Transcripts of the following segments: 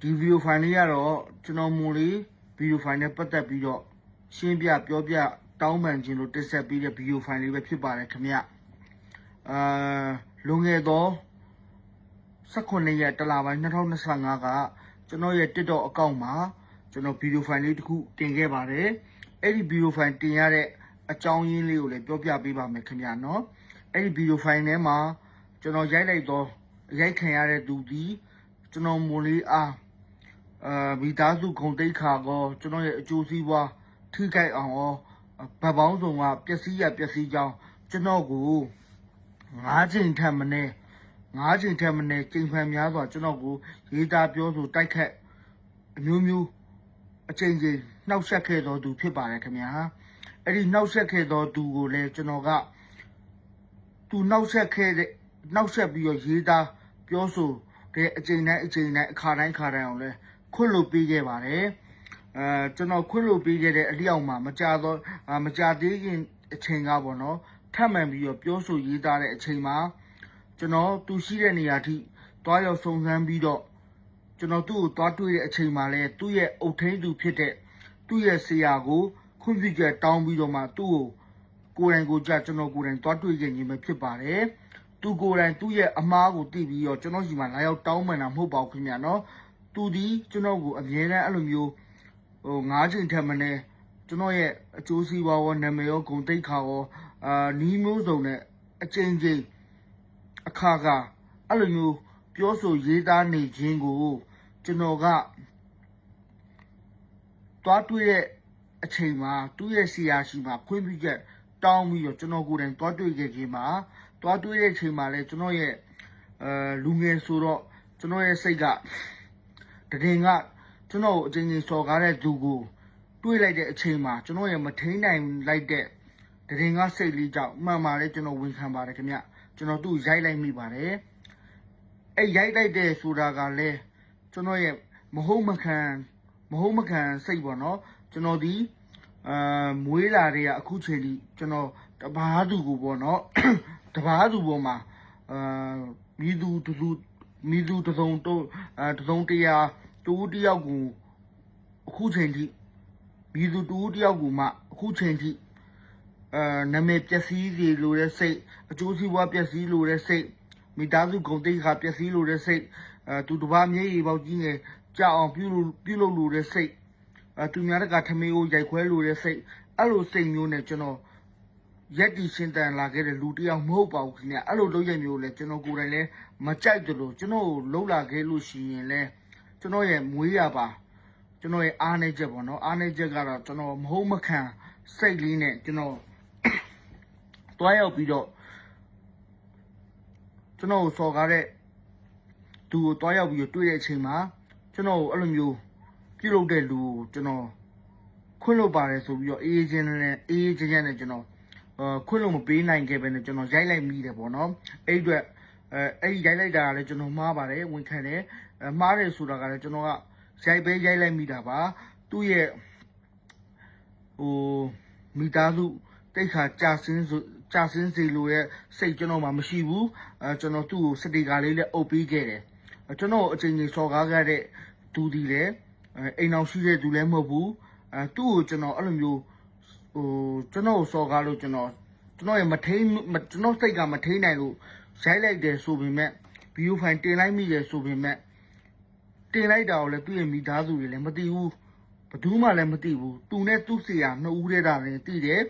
ဒီဗီဒီယိုဖိုင်လေးကတော့ကျွန်တော်မူလေးဗီဒီယိုဖိုင်နဲ့ပတ်သက်ပြီးတော့ရှင်းပြပြောပြတောင်းပန်ခြင်းလို့တက်ဆက်ပြီးတဲ့ဗီဒီယိုဖိုင်လေးပဲဖြစ်ပါတယ်ခင်ဗျအာလွန်ခဲ့သော18ရက်တလပိုင်း2025ကကျွန်တော်ရဲ့ TikTok အကောင့်မှာကျွန်တော်ဗီဒီယိုဖိုင်လေးတစ်ခုတင်ခဲ့ပါတယ်အဲ့ဒီဗီဒီယိုဖိုင်တင်ရတဲ့အကြောင်းရင်းလေးကိုလည်းပြောပြပေးပါမယ်ခင်ဗျနော်အဲ့ဒီဗီဒီယိုဖိုင်ထဲမှာကျွန်တော်ရိုက်လိုက်သောရိုက်ခံရတဲ့သူဒီကျွန်တော်မူလေးအား အာမိသားစုဂုံတိတ်ခါကောကျွန်တော်ရဲ့အကျိုးစီးပွားထိခိုက်အောင်ရောဗတ်ပေါင်းဆောင်ကပျက်စီးရပျက်စီးကြောင်းကျွန်တော်ကို၅ချိန်ထက်မနည်း၅ချိန်ထက်မနည်းချိန်ဖန်များစွာကျွန်တော်ကိုရေးသားပြောဆိုတိုက်ခတ်အမျိုးမျိုးအချိန်ချင်းနှောက်ယှက်ခဲ့တော်သူဖြစ်ပါတယ်ခင်ဗျာအဲ့ဒီနှောက်ယှက်ခဲ့တော်သူကိုလည်းကျွန်တော်ကသူနှောက်ယှက်ခဲ့တဲ့နှောက်ယှက်ပြီးတော့ရေးသားပြောဆိုတဲ့အချိန်တိုင်းအချိန်တိုင်းအခါတိုင်းခါတိုင်းအောင်လဲ ခွင့်လို့ပေးခဲ့ပါတယ်အဲကျွန်တော်ခွင့်လို့ပေးခဲ့တဲ့အလျောက်မှာမကြတော့အာမကြသေးခင်အချိန်ကပေါ့နော်ထပ်မံပြီးတော့ပြောဆိုရေးသားတဲ့အချိန်မှာကျွန်တော်သူရှိတဲ့နေရာထိတွားရောက်စုံစမ်းပြီးတော့ကျွန်တော်သူ့ကိုတွားတွေ့တဲ့အချိန်မှာလဲသူ့ရဲ့အုတ်ထင်းသူဖြစ်တဲ့သူ့ရဲ့ဆရာကိုခွင့်ပြုချက်တောင်းပြီးတော့မှသူ့ကိုကိုယ်တိုင်ကိုယ်ကြကျွန်တော်ကိုယ်တိုင်တွားတွေ့ခဲ့ခြင်းပဲဖြစ်ပါတယ်သူကိုယ်တိုင်သူ့ရဲ့အမားကိုသိပြီးတော့ကျွန်တော်ရှိမှလာရောက်တောင်းပန်တာမဟုတ်ပါဘူးခင်ဗျာနော် သူဒီကျွန်တော်ကိုအမြဲတမ်းအဲ့လိုမျိုးဟို၅ချိန်ထက်မနေကျွန်တော်ရဲ့အကျိုးစီးပွားရောနာမည်ရောဂုဏ်သိက္ခာရောအာနီးမျိုးစုံနဲ့အချိန်ချင်းအခါခါအဲ့လိုမျိုးပြောဆိုရေးသားနေခြင်းကိုကျွန်တော်ကတွားတွေ့တဲ့အချိန်မှာသူ့ရဲ့ဆရာရှိမှာခွင့်ပြုချက်တောင်းပြီးတော့ကျွန်တော်ကိုယ်တိုင်တွားတွေ့ခဲ့ခြင်းမှာတွားတွေ့တဲ့အချိန်မှာလဲကျွန်တော်ရဲ့အဲလူငယ်ဆိုတော့ကျွန်တော်ရဲ့စိတ်က တရင်ကကျွန်တော်ကိုအချင်းချင်းစော်ကားတဲ့သူကိုတွေးလိုက်တဲ့အချိန်မှာကျွန်တော်ရဲ့မထိန်နိုင်လိုက်တဲ့တရင်ကစိတ်လေးကြောင့်မှန်ပါတယ်ကျွန်တော်ဝန်ခံပါတယ်ခင်ဗျကျွန်တော်သူ့ရိုက်လိုက်မိပါတယ်အဲ့ရိုက်လိုက်တဲ့ဆိုတာကလည်းကျွန်တော်ရဲ့မဟုတ်မခံမဟုတ်မခံစိတ်ပေါ့နော်ကျွန်တော်ဒီအာမွေးလာတဲ့အခုချိန်ထိကျွန်တော်တပားသူကိုပေါ့နော်တပားသူပေါ်မှာအာမိသူတူတူ မိသူတစ်စုံတော့အဲတစ်စုံတရာတူတယောက်ကိုအခုချိန်ထိမိသူတူတယောက်ကိုမှအခုချိန်ထိအဲနာမည်ပျက်စီးစီလိုတဲ့စိတ်အကျိုးစီးပွားပျက်စီးလိုတဲ့စိတ်မိသားစုဂုဏ်သိက္ခာပျက်စီးလိုတဲ့စိတ်အဲသူတစ်ပါးမျက်ရည်ပေါက်ကြီးငယ်ကြောက်အောင်ပြုလုပ်ပြုလုပ်လိုတဲ့စိတ်အဲသူများတကထမင်းကိုရိုက်ခွဲလိုတဲ့စိတ်အဲ့လိုစိတ်မျိုးနဲ့ကျွန်တော် ရက်တီရှင်းတန်လာခဲ့တဲ့လူတစ်ယောက်မဟုတ်ပါဘူးခင်ဗျအဲ့လိုလုပ်ရမျိုးလဲကျွန်တော်ကိုယ်တိုင်လဲမကြိုက်တယ်လို့ကျွန်တော်ကိုလှုပ်လာခဲ့လို့ရှိရင်လဲကျွန်တော်ရဲ့မွေးရပါကျွန်တော်ရဲ့အားနေချက်ပေါ့နော်အားနေချက်ကတော့ကျွန်တော်မဟုတ်မခံစိတ်လေးနဲ့ကျွန်တော်တွားရောက်ပြီးတော့ကျွန်တော်ကိုစော်ကားတဲ့သူကိုတွားရောက်ပြီးတော့တွေ့တဲ့အချိန်မှာကျွန်တော်ကိုအဲ့လိုမျိုးပြုလုပ်တဲ့လူကိုကျွန်တော်ခွင့်လို့ပါတယ်ဆိုပြီးတော့အေးအေးချင်းနဲ့အေးအေးချင်းချင်းနဲ့ကျွန်တော်အာ ခွင့်လို့မပေးနိုင်ခဲ့ပဲနဲ့ကျွန်တော်ရိုက်လိုက်မိတယ်ပေါ့နော်အဲ့ဒီအတွက်အဲအဲ့ဒီရိုက်လိုက်တာကလည်းကျွန်တော်မှားပါတယ်ဝန်ခံတယ်အဲမှားတယ်ဆိုတာကလည်းကျွန်တော်ကရိုက်ပဲရိုက်လိုက်မိတာပါသူ့ရဲ့ဟိုမိသားစုတိတ်ခါကြာစင်းဆိုကြာစင်းစီလိုရဲ့စိတ်ကျွန်တော်မှမရှိဘူးအဲကျွန်တော်သူ့ကိုစတီကာလေးလည်းအုပ်ပေးခဲ့တယ်အဲကျွန်တော်အချိန်ကြီးစော်ကားခဲ့တဲ့သူဒီလေအဲအိမ်အောင်ရှိတဲ့သူလည်းမဟုတ်ဘူးအဲသူ့ကိုကျွန်တော်အဲ့လိုမျိုး ဟိုကျွန်တော်ကိုစော်ကားလို့ကျွန်တော်ကျွန်တော်ရဲ့မထိန်မကျွန်တော်စိတ်ကမထိန်နိုင်လို့ရိုက်လိုက်တယ်ဆိုပေမဲ့ဗီဒီယိုဖိုင်တင်လိုက်မိတယ်ဆိုပေမဲ့တင်လိုက်တာကိုလည်းသူ့ရဲ့မိသားစုတွေလည်းမသိဘူးဘယ်သူမှလည်းမသိဘူးသူနဲ့သူ့ဆရာနှစ်ဦးတည်းတာလည်းသိတယ်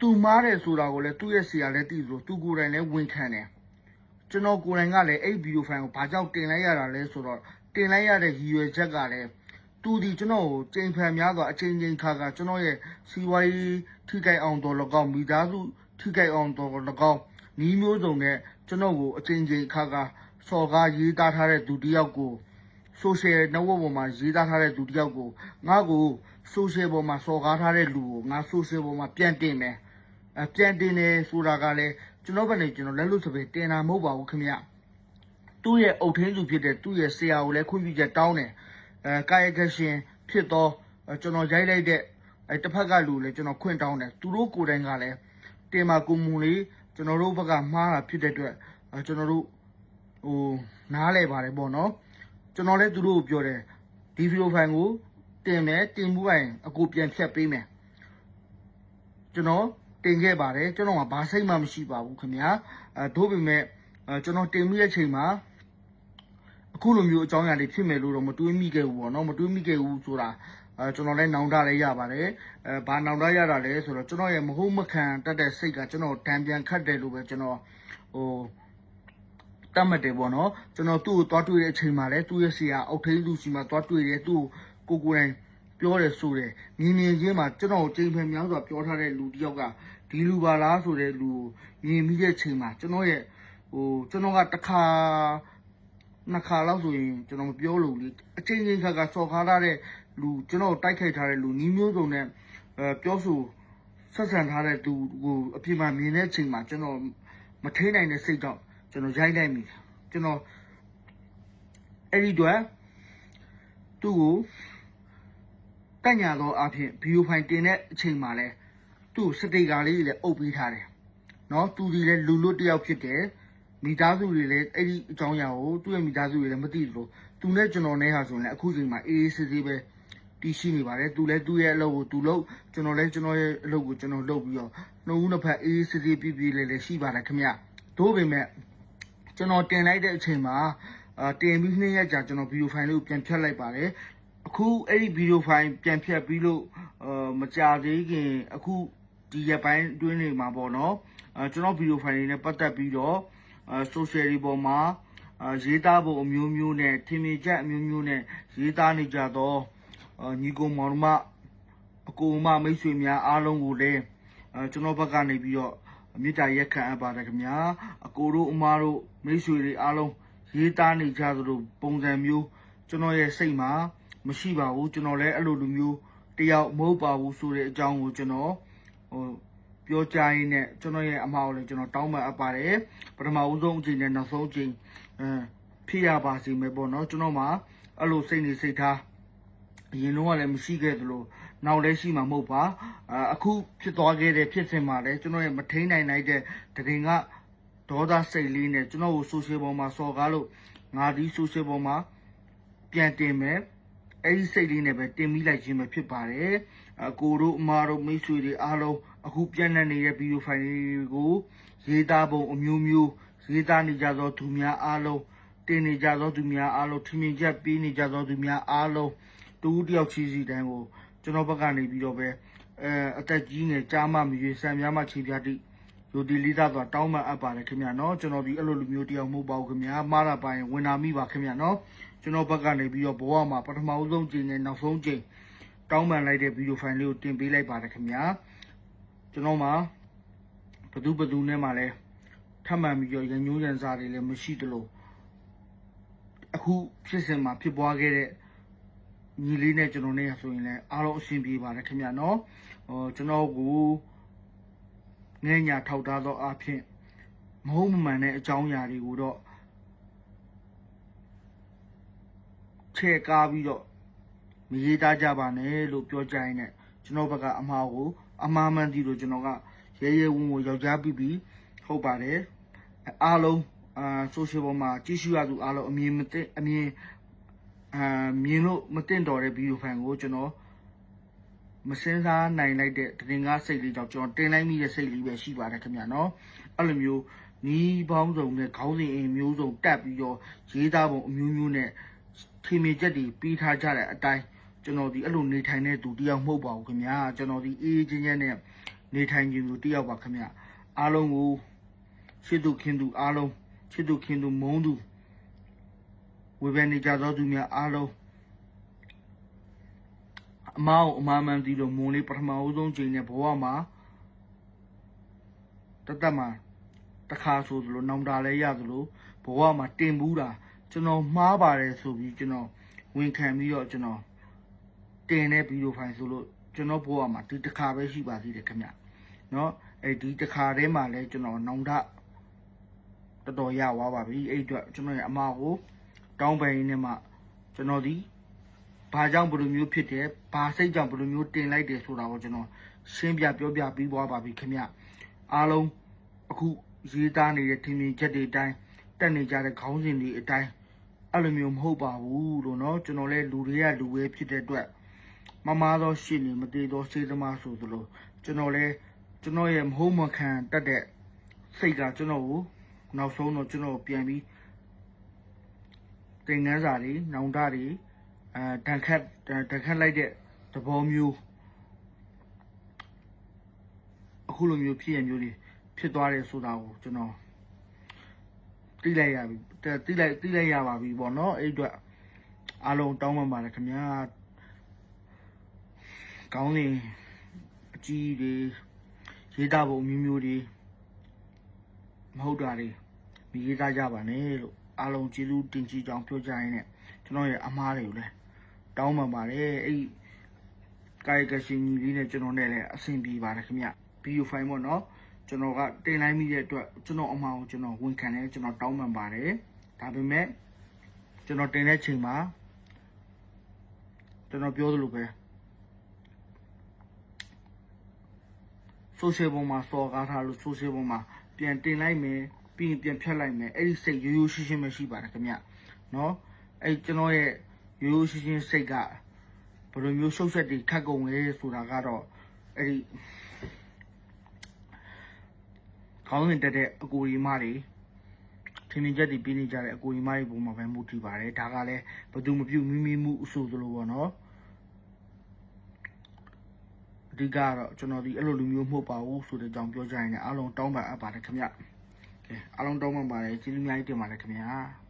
သူမားတယ်ဆိုတာကိုလည်းသူ့ရဲ့ဆရာလည်းသိသလိုသူကိုယ်တိုင်လည်းဝန်ခံတယ်ကျွန်တော်ကိုယ်တိုင်ကလည်းအဲ့ဗီဒီယိုဖိုင်ကိုဘာကြောင့်တင်လိုက်ရတာလဲဆိုတော့တင်လိုက်ရတဲ့ရည်ရွယ်ချက်ကလည်း သူဒီကျွန်တော်ကိုချိန်ဖန်များစွာအချိန်ချင်းခါခါကျွန်တော်ရဲ့စီဝိုင်းထိကြိုက်အောင်တော်၎င်းမိသားစုထိကြိုက်အောင်တော်၎င်းနီးမျိုးစုံနဲ့ကျွန်တော်ကိုအချိန်ချင်းခါခါစော်ကားရေးသားထားတဲ့သူတစ်ယောက်ကို social network ပေါ်မှာရေးသားထားတဲ့သူတစ်ယောက်ကိုငါ့ကို social ပေါ်မှာစော်ကားထားတဲ့လူကိုငါ social ပေါ်မှာပြန်တင်မယ်အပြန်တင်တယ်ဆိုတာကလည်းကျွန်တော်ဘက်နေကျွန်တော်လက်လို့စပယ်တင်တာမဟုတ်ပါဘူးခင်ဗျသူ့ရဲ့အုတ်ထင်းသူဖြစ်တဲ့သူ့ရဲ့ဆရာကိုလည်းခွင့်ပြုချက်တောင်းတယ် အဲကာယကရှင်ဖြစ်တော့အဲကျွန်တော်ရိုက်လိုက်တဲ့အဲတစ်ဖက်ကလူလည်းကျွန်တော်ခွင့်တောင်းတယ်သူတို့ကိုယ်တိုင်ကလည်းတင်မာကုမူလေးကျွန်တော်တို့ဘက်ကမှားတာဖြစ်တဲ့အတွက်အဲကျွန်တော်တို့ဟိုနားလဲပါတယ်ပေါ့နော်ကျွန်တော်လည်းသူတို့ကိုပြောတယ်ဒီဗီဒီယိုဖိုင်ကိုတင်မယ်တင်မှုပိုင်အကူပြန်ဖြတ်ပေးမယ်ကျွန်တော်တင်ခဲ့ပါတယ်ကျွန်တော်ကဘာစိတ်မှမရှိပါဘူးခင်ဗျာအဲတို့ပေမဲ့အဲကျွန်တော်တင်မိတဲ့ချိန်မှာ အခုလိုမျိုးအကြောင်းအရာတွေဖြစ်မယ်လို့တော့မတွေးမိခဲ့ဘူးပေါ့နော်မတွေးမိခဲ့ဘူးဆိုတာအဲကျွန်တော်လည်းနောင်တလည်းရပါတယ်အဲဘာနောင်တရတာလဲဆိုတော့ကျွန်တော်ရဲ့မဟုတ်မခံတတ်တဲ့စိတ်ကကျွန်တော်တံပြန်ခတ်တယ်လို့ပဲကျွန်တော်ဟိုတတ်မှတ်တယ်ပေါ့နော်ကျွန်တော်သူ့ကိုတွားတွေ့တဲ့အချိန်မှာလည်းသူ့ရဲ့ဆရာအောက်ထိန်းလူစီမှာတွားတွေ့တယ်သူ့ကိုကိုကိုယ်တိုင်ပြောတယ်ဆိုတယ်မြင်မြင်ချင်းမှာကျွန်တော်ကိုချိန်ဖန်များစွာပြောထားတဲ့လူတစ်ယောက်ကဒီလူပါလားဆိုတဲ့လူကိုမြင်မိတဲ့အချိန်မှာကျွန်တော်ရဲ့ဟိုကျွန်တော်ကတစ်ခါ နှစ်ခါလောက်ဆိုရင်ကျွန်တော်မပြောလို့လေအချိန်ချင်းခါကစော်ကားထားတဲ့လူကျွန်တော်တိုက်ခိုက်ထားတဲ့လူနီးမျိုးစုံနဲ့အဲပြောဆိုဆက်ဆံထားတဲ့သူကိုအပြင်မှာမြင်တဲ့အချိန်မှာကျွန်တော်မထိနိုင်တဲ့စိတ်တော့ကျွန်တော်ရိုက်လိုက်မိတယ်ကျွန်တော်အဲ့ဒီတော့သူ့ကိုတညသောအဖြစ်ဗီဒီယိုဖိုင်တင်တဲ့အချိန်မှာလဲသူ့စတိတ်ကာလေးတွေလည်းအုပ်ပေးထားတယ်နော်သူဒီလည်းလူလွတ်တယောက်ဖြစ်တယ် မိသားစုတွေလည်းအဲ့ဒီအကြောင်းအရာကိုသူ့ရဲ့မိသားစုတွေလည်းမသိဘူးလို့သူနဲ့ကျွန်တော်နဲ့ဟာဆိုရင်လည်းအခုချိန်မှာအေးအေးဆေးဆေးပဲတည်ရှိနေပါတယ်သူလည်းသူ့ရဲ့အလုပ်ကိုသူလုပ်ကျွန်တော်လည်းကျွန်တော်ရဲ့အလုပ်ကိုကျွန်တော်လုပ်ပြီးတော့နှုတ်ဦးနှစ်ဖက်အေးအေးဆေးဆေးပြည့်ပြည့်လေးလေးရှိပါတယ်ခင်ဗျတို့ပေမဲ့ကျွန်တော်တင်လိုက်တဲ့အချိန်မှာအာတင်ပြီးနှစ်ရက်ကြာကျွန်တော်ဗီဒီယိုဖိုင်လေးကိုပြန်ဖြတ်လိုက်ပါတယ်အခုအဲ့ဒီဗီဒီယိုဖိုင်ပြန်ဖြတ်ပြီးလို့အာမကြာသေးခင်အခုဒီရက်ပိုင်းအတွင်းနေမှာပေါ့နော်အာကျွန်တော်ဗီဒီယိုဖိုင်လေးနဲ့ပတ်သက်ပြီးတော့ အာ social တွေပေါ်မှာအာရေးသားဖို့အမျိုးမျိုးနဲ့ထင်မြင်ချက်အမျိုးမျိုးနဲ့ရေးသားနေကြတော့အာညီကောင်မောင်နှမအကူအမမိတ်ဆွေများအားလုံးကိုလည်းအာကျွန်တော်ဘက်ကနေပြီးတော့မေတ္တာရက်ခံအပ်ပါတယ်ခင်ဗျာအကိုတို့အမားတို့မိတ်ဆွေတွေအားလုံးရေးသားနေကြသလိုပုံစံမျိုးကျွန်တော်ရဲ့စိတ်မှာမရှိပါဘူးကျွန်တော်လည်းအဲ့လိုလူမျိုးတယောက်မဟုတ်ပါဘူးဆိုတဲ့အကြောင်းကိုကျွန်တော်ဟို ပြောကြရင်းနဲ့ကျွန်တော်ရဲ့အမှားကိုလည်းကျွန်တော်တောင်းပန်အပ်ပါတယ်ပထမဦးဆုံးအချိန်နဲ့နောက်ဆုံးအချိန်အဲဖြစ်ရပါစေမယ်ပေါ့နော်ကျွန်တော်မှာအဲ့လိုစိတ်နေစိတ်ထားအရင်တော့ကလည်းမရှိခဲ့သလိုနောက်လည်းရှိမှာမဟုတ်ပါအာအခုဖြစ်သွားခဲ့တဲ့ဖြစ်စဉ်မှာလည်းကျွန်တော်ရဲ့မထိန်နိုင်နိုင်တဲ့တကင်ကဒေါသစိတ်လေးနဲ့ကျွန်တော်ကိုဆိုရှယ်ပေါ်မှာစော်ကားလို့ငါဒီဆိုရှယ်ပေါ်မှာပြန်တင်မယ်အဲ့ဒီစိတ်လေးနဲ့ပဲတင်ပြီးလိုက်ခြင်းပဲဖြစ်ပါတယ်အကိုတို့အမတို့မိတ်ဆွေတွေအားလုံး အခုပြန်နေနေတဲ့ဗီဒီယိုဖိုင်လေးကိုရေးသားပုံအမျိုးမျိုးရေးသားနေကြသောသူများအားလုံးတင်နေကြသောသူများအားလုံးထင်မြင်ချက်ပေးနေကြသောသူများအားလုံးတူတယောက်ချီစီတိုင်းကိုကျွန်တော်ဘက်ကနေပြီးတော့ပဲအဲအသက်ကြီးနေကြားမမရွေဆံများမှခြေပြတိယိုဒီလီသားဆိုတာတောင်းမှအပ်ပါတယ်ခင်ဗျာနော်ကျွန်တော်ဒီအဲ့လိုလူမျိုးတယောက်မဟုတ်ပါဘူးခင်ဗျာမှားတာပါရင်ဝင်နာမိပါခင်ဗျာနော်ကျွန်တော်ဘက်ကနေပြီးတော့ဘဝမှာပထမဦးဆုံးချိန်နဲ့နောက်ဆုံးချိန်တောင်းပန်လိုက်တဲ့ဗီဒီယိုဖိုင်လေးကိုတင်ပေးလိုက်ပါတယ်ခင်ဗျာ ကျွန်တော်မှာဘသူဘသူနဲ့မှလည်းထပ်မှန်ပြီးတော့ရညိုးရန်စားတွေလည်းမရှိသလိုအခုဖြစ်စဉ်မှာဖြစ်ပွားခဲ့တဲ့ညီလေးနဲ့ကျွန်တော်နဲ့ဆိုရင်လည်းအားလုံးအဆင်ပြေပါတယ်ခင်ဗျာနော်ဟိုကျွန်တော်ကိုငဲညာထောက်ထားသောအဖြစ်မဟုတ်မမှန်တဲ့အကြောင်းအရာတွေကိုတော့ချဲ့ကားပြီးတော့မရေးသားကြပါနဲ့လို့ပြောကြရင်လည်းကျွန်တော်ဘက်ကအမှားကို အမှားမှန်သည်လို့ကျွန်တော်ကရဲရဲဝံ့ဝံ့ယောက်ျားပြီးပြီးဟုတ်ပါတယ်အားလုံးအာဆိုရှယ်ပေါ်မှာကြည့်ရှုရသူအားလုံးအမြင်မသိအမြင်အာမြင်လို့မတင်တော်တဲ့ဗီဒီယိုဖိုင်ကိုကျွန်တော်မစင်းစားနိုင်လိုက်တဲ့တင်ကားစိတ်လေးကြောင့်ကျွန်တော်တင်လိုက်မိတဲ့စိတ်လေးပဲရှိပါတယ်ခင်ဗျာနော်အဲ့လိုမျိုးနီးပေါင်းစုံနဲ့ခေါင်းစဉ်အင်မျိုးစုံတက်ပြီးတော့ရေးသားပုံအမျိုးမျိုးနဲ့ထေမြေချက်တွေပြီးထားကြတဲ့အတိုင်း ကျွန်တော်ဒီအဲ့လိုနေထိုင်တဲ့သူတယောက်မဟုတ်ပါဘူးခင်ဗျာကျွန်တော်ဒီအေးအေးချင်းချင်းနဲ့နေထိုင်ခြင်းသူတယောက်ပါခင်ဗျာအားလုံးကိုချစ်သူခင်သူအားလုံးချစ်သူခင်သူမုန်းသူဝေဖန်နေကြသောသူများအားလုံးအမောက်အမမှန်ဒီလိုမုံလေးပထမဦးဆုံးချိန်နဲ့ဘဝမှာတသက်မှာတစ်ခါဆိုသလိုနောင်တလည်းရသလိုဘဝမှာတင်ဘူးတာကျွန်တော်မှားပါတယ်ဆိုပြီးကျွန်တော်ဝန်ခံပြီးတော့ကျွန်တော် တင်တဲ့ဗီဒီယိုဖိုင်ဆိုလို့ကျွန်တော်ဘဝမှာဒီတစ်ခါပဲရှိပါသေးတယ်ခင်ဗျเนาะအဲဒီတစ်ခါတည်းမှာလည်းကျွန်တော်နောင်တတော်တော်ရသွားပါပြီအဲ့အတွက်ကျွန်တော်ရဲ့အမကို တောင်းပန်ရင်းနဲ့မှကျွန်တော်ဒီဘာကြောင့်ဘယ်လိုမျိုးဖြစ်တယ်ဘာစိတ်ကြောင့်ဘယ်လိုမျိုးတင်လိုက်တယ်ဆိုတာကိုကျွန်တော်ရှင်းပြပြောပြပြီးသွားပါပြီခင်ဗျအားလုံးအခုရေးသားနေတဲ့ထင်မြင်ချက်တွေအတိုင်းတက်နေကြတဲ့ခေါင်းစဉ်တွေအတိုင်း အဲ့လိုမျိုးမဟုတ်ပါဘူးလို့เนาะကျွန်တော်လည်းလူတွေကလူပဲဖြစ်တဲ့အတွက် မမားသောရှင်းနေမသေးသောစေသမားဆိုသလိုကျွန်တော်လည်းကျွန်တော်ရဲ့မဟုတ်မခံတတ်တဲ့စိတ်ကကျွန်တော်ကိုနောက်ဆုံးတော့ကျွန်တော်ကိုပြန်ပြီးတင်ငန်းစာတွေနောင်တတွေအဲတန်ခတ်တန်ခတ်လိုက်တဲ့သဘောမျိုးအခုလိုမျိုးဖြစ်ရမျိုးတွေဖြစ်သွားတယ်ဆိုတာကိုကျွန်တော်တိလိုက်ရပြီတဲ့တိလိုက်တိလိုက်ရပါပြီပေါ့နော်အဲ့အတွက်အားလုံးတောင်းပန်ပါတယ်ခင်ဗျာ ကောင်းနေအကြီးတွေရေးသားပုံမျိုးမျိုးတွေမဟုတ်တာတွေမရေးသားကြပါနဲ့လို့အားလုံးကျေးဇူးတင်ကြီးကြောင်းပြောကြရင်းနဲ့ကျွန်တော်ရဲ့အမားတွေကိုလည်းတောင်းပန်ပါတယ်အဲ့ကာယကရှင်ကြီးလေးနဲ့ကျွန်တော်နဲ့လည်းအဆင်ပြေပါတယ်ခင်ဗျဗီဒီယိုဖိုင်ပေါ့နော်ကျွန်တော်ကတင်လိုက်မိတဲ့အတွက်ကျွန်တော်အမှောင်ကျွန်တော်ဝန်ခံတယ်ကျွန်တော်တောင်းပန်ပါတယ်ဒါပေမဲ့ကျွန်တော်တင်တဲ့ချိန်မှာကျွန်တော်ပြောသလိုပဲ ဆိုရှယ်ပေါ်မှာစော်ကားထားလို့ဆိုရှယ်ပေါ်မှာပြန်တင်လိုက်မယ်ပြီးရင်ပြန်ဖြတ်လိုက်မယ်အဲ့ဒီစိတ်ရိုးရိုးရှင်းရှင်းပဲရှိပါတယ်ခင်ဗျနော်အဲ့ကျွန်တော်ရဲ့ရိုးရိုးရှင်းရှင်းစိတ်ကဘယ်လိုမျိုးရှုပ်ဆက်တွေခတ်ကုန်လဲဆိုတာကတော့အဲ့ဒီခေါင်းဝင်တက်တဲ့အကိုကြီးမတွေထင်ထင်ချက်တွေပြနေကြတဲ့အကိုကြီးမတွေပုံမှာပဲမူတည်ပါတယ်ဒါကလည်းဘသူမပြုတ်မိမိမှုအဆိုးသလိုပေါ့နော် ဓိကကတော့ကျွန်တော်ဒီအဲ့လိုလူမျိုးမဟုတ်ပါဘူးဆိုတဲ့အကြောင်းပြောကြရင်လည်းအားလုံးတောင်းပန်အပ်ပါတယ်ခင်ဗျကဲအားလုံးတောင်းပန်ပါတယ်ကျေးဇူးအများကြီးတင်ပါတယ်ခင်ဗျာ